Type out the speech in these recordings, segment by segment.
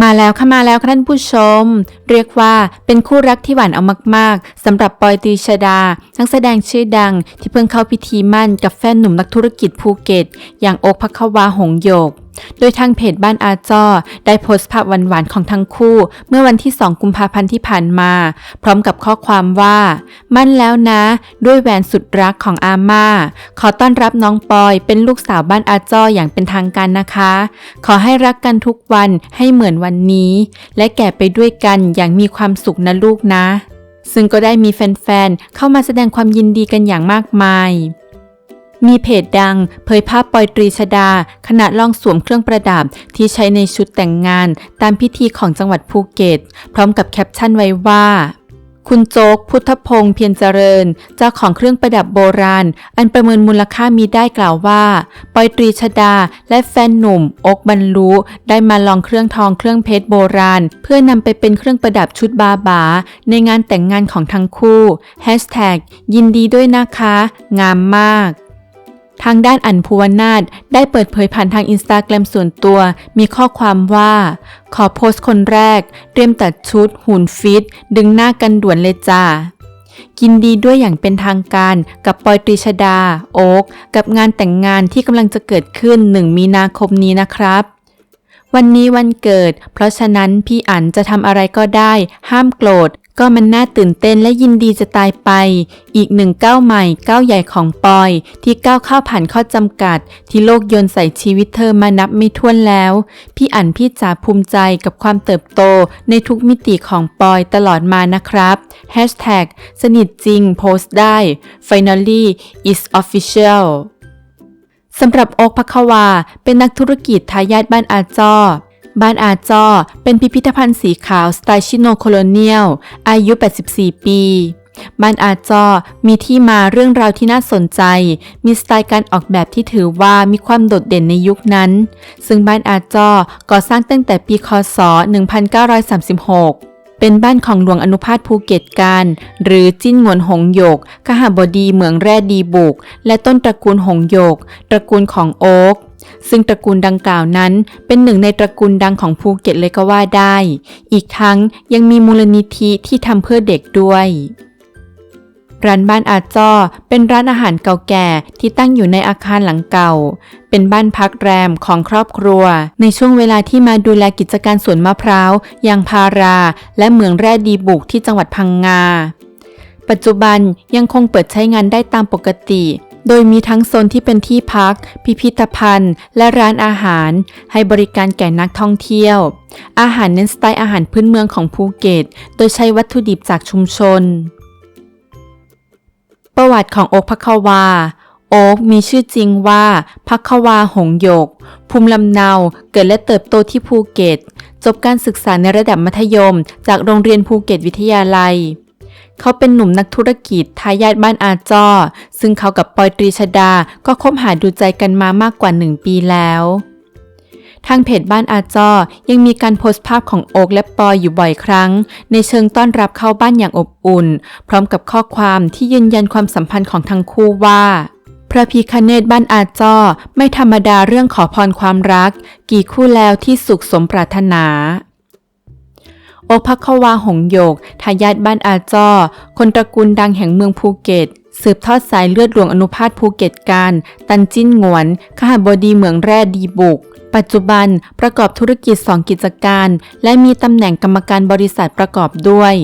มาแล้วค่ะมาแล้วค่ะท่านผู้ชม เรียกว่าเป็นคู่รักที่หวานเอามาก ๆสำหรับปอยตีชดา ทั้งแสดงชื่อดังที่เพิ่งเข้าพิธีมั่นกับแฟนหนุ่มนักธุรกิจภูเก็ต อย่างโอกพักควาหงโยกโดยทางเพจบ้านอาจ้อได้โพสต์ภาพหวานๆของทั้งคู่ เมื่อวันที่ 2 กุมภาพันธ์ที่ผ่านมา พร้อมกับข้อความว่า มั่นแล้วนะ ด้วยแหวนสุดรักของอาม่า ขอต้อนรับน้องปอยเป็นลูกสาวบ้านอาจ้ออย่างเป็นทางการนะคะ ขอให้รักกันทุกวันให้เหมือนวันนี้ และแก่ไปด้วยกันอย่างมีความสุขนะลูกนะซึ่งก็ได้มีแฟนๆ เข้ามาแสดงความยินดีกันอย่างมากมาย มีเพจดัง เผยภาพปอยตรีชดา ขณะลองสวมเครื่องประดับที่ใช้ในชุดแต่งงาน ตามพิธีของจังหวัดภูเก็ต พร้อมกับแคปชั่นไว้ว่าคุณโจ๊กพุทธพงษ์เพียรเจริญ เจ้าของเครื่องประดับโบราณ อันประเมินมูลค่ามีได้กล่าวว่า ปอยตรีชดา และแฟนหนุ่ม อกบรรลุได้มาลองเครื่องทองเครื่องเพชรโบราณ เพื่อนำไปเป็นเครื่องประดับชุดบาบา ในงานแต่งงานของทั้งคู่ยินดีด้วยนะคะ งามมาก ทางด้านอันภูวนาถได้เปิดเผยผ่านทางอินสตาแกรมส่วนตัว มีข้อความว่า ขอโพสต์คนแรก เตรียมตัดชุด หุ่นฟิต ดึงหน้ากันด่วนเลยจ้ายินดีด้วยอย่างเป็นทางการกับปอยตรีชดา โอ๊กกับงานแต่งงานที่กำลังจะเกิดขึ้น 1 มีนาคมนี้นะครับ วันนี้วันเกิด เพราะฉะนั้นพี่อันจะทำอะไรก็ได้ ห้ามโกรธ ก็มันน่าตื่นเต้นและยินดีจะตายไป อีกหนึ่งก้าวใหม่ก้าวใหญ่ของปอย ที่ก้าวเข้าผ่านข้อจำกัด ที่โลกโยนใส่ชีวิตเธอมานับไม่ถ้วนแล้ว พี่อันพี่จ๋าภูมิใจกับความเติบโตในทุกมิติของปอยตลอดมานะครับ Hashtag สนิทจริงโพสต์ได้ Finally is official สำหรับโอ๊กพักวา เป็นนักธุรกิจทายาทบ้านอาจ้อบ้านอาจ้อเป็นพิพิธภัณฑ์สีขาวสไตล์ชิโนโคโลเนียล อายุ 84 ปี บ้านอาจ้อมีที่มาเรื่องราวที่น่าสนใจ มีสไตล์การออกแบบที่ถือว่ามีความโดดเด่นในยุคนั้น ซึ่งบ้านอาจ้อก่อสร้างตั้งแต่ปีคศ 1936 เป็นบ้านของหลวงอนุภาตภูเก็ตการ หรือจิ้นงวนหงโยกขหบดีเหมืองแร่ดีบุก และต้นตระกูลหงโยก ตระกูลของโอ๊กซึ่งตระกูลดังกล่าวนั้น เป็นหนึ่งในตระกูลดังของภูเก็ตเลยก็ว่าได้ อีกทั้งยังมีมูลนิธิที่ทำเพื่อเด็กด้วย ร้านบ้านอาจ้อเป็นร้านอาหารเก่าแก่ที่ตั้งอยู่ในอาคารหลังเก่า เป็นบ้านพักแรมของครอบครัว ในช่วงเวลาที่มาดูแลกิจการสวนมะพร้าวยางพารา และเหมืองแร่ดีบุกที่จังหวัดพังงา ปัจจุบันยังคงเปิดใช้งานได้ตามปกติ โดยมีทั้งโซนที่เป็นที่พัก พิพิธภัณฑ์ และร้านอาหาร ให้บริการแก่นักท่องเที่ยว อาหารเน้นสไตล์อาหารพื้นเมืองของภูเก็ต โดยใช้วัตถุดิบจากชุมชน ประวัติของโอ๊กพักควา โอ๊กมีชื่อจริงว่าพักควาหงโยก ภูมิลำเนาเกิดและเติบโตที่ภูเก็ต จบการศึกษาในระดับมัธยม จากโรงเรียนภูเก็ตวิทยาลัย เขาเป็นหนุ่มนักธุรกิจทายาทบ้านอาจอ ซึ่งเขากับปอยตรีชดาก็คบหาดูใจกันมามากกว่าหนึ่งปีแล้ว ทางเพจบ้านอาจอยังมีการโพสต์ภาพของโอ๊กและปอยอยู่บ่อยครั้ง ในเชิงต้อนรับเข้าบ้านอย่างอบอุ่น พร้อมกับข้อความที่ยืนยันความสัมพันธ์ของทั้งคู่ว่า พระพิคเนตบ้านอาจอไม่ธรรมดาเรื่องขอพรความรัก กี่คู่แล้วที่สุขสมปรารถนาโอภัควาหงโยก ทายาทบ้านอาจอคนตระกูลดังแห่งเมืองภูเก็ต สืบทอดสายเลือดหลวงอนุภาสภูเก็ตการ ตันจิ้นงวนขหบดีเมืองแร่ดีบุก ปัจจุบันประกอบธุรกิจ 2 กิจการ และมีตำแหน่งกรรมการบริษัทประกอบด้วย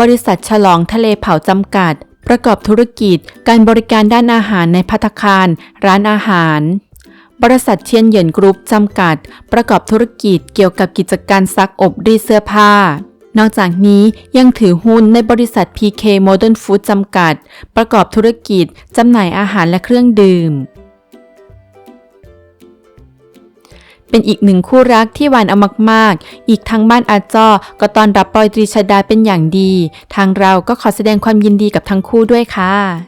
บริษัทฉลองทะเลเผาจำกัด ประกอบธุรกิจ การบริการด้านอาหารในพัตคาร ร้านอาหาร บริษัทเชียนเหยินกรุ๊ปจำกัด ประกอบธุรกิจเกี่ยวกับกิจการซักอบรีดเสื้อผ้านอกจากนี้ยังถือหุ้นในบริษัท PK Modern Food จำกัด ประกอบธุรกิจจำหน่ายอาหารและเครื่องดื่ม เป็นอีกหนึ่งคู่รักที่หวานเอามากๆ อีกทางบ้านอาจ้อก็ตอนรับปอยตรีชดาเป็นอย่างดี ทางเราก็ขอแสดงความยินดีกับทั้งคู่ด้วยค่ะ